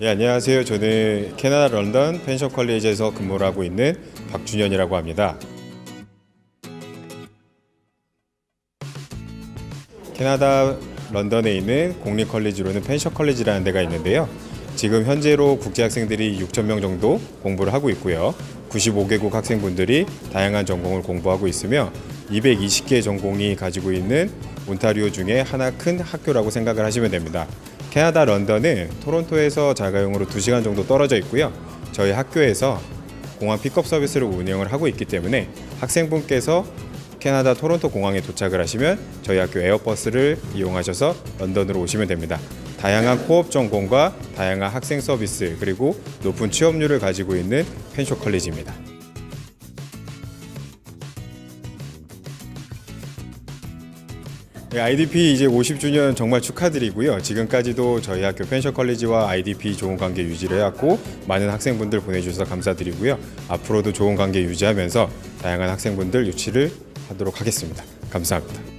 예, 안녕하세요. 저는 캐나다 런던 펜션 컬리지에서 근무를 하고 있는 박준현이라고 합니다. 캐나다 런던에 있는 공립 컬리지로는 펜션 컬리지라는 데가 있는데요. 지금 현재로 국제 학생들이 6천 명 정도 공부를 하고 있고요. 95개국 학생분들이 다양한 전공을 공부하고 있으며 220개 전공이 가지고 있는 온타리오 중에 하나 큰 학교라고 생각을 하시면 됩니다. 캐나다 런던은 토론토에서 자가용으로 2시간 정도 떨어져 있고요. 저희 학교에서 공항 픽업 서비스를 운영을 하고 있기 때문에 학생분께서 캐나다 토론토 공항에 도착을 하시면 저희 학교 에어버스를 이용하셔서 런던으로 오시면 됩니다. 다양한 코업 전공과 다양한 학생 서비스 그리고 높은 취업률을 가지고 있는 펜쇼 컬리지입니다. 네, IDP 이제 50주년 정말 축하드리고요. 지금까지도 저희 학교 펜션 컬리지와 IDP 좋은 관계 유지를 해왔고 많은 학생분들 보내주셔서 감사드리고요. 앞으로도 좋은 관계 유지하면서 다양한 학생분들 유치를 하도록 하겠습니다. 감사합니다.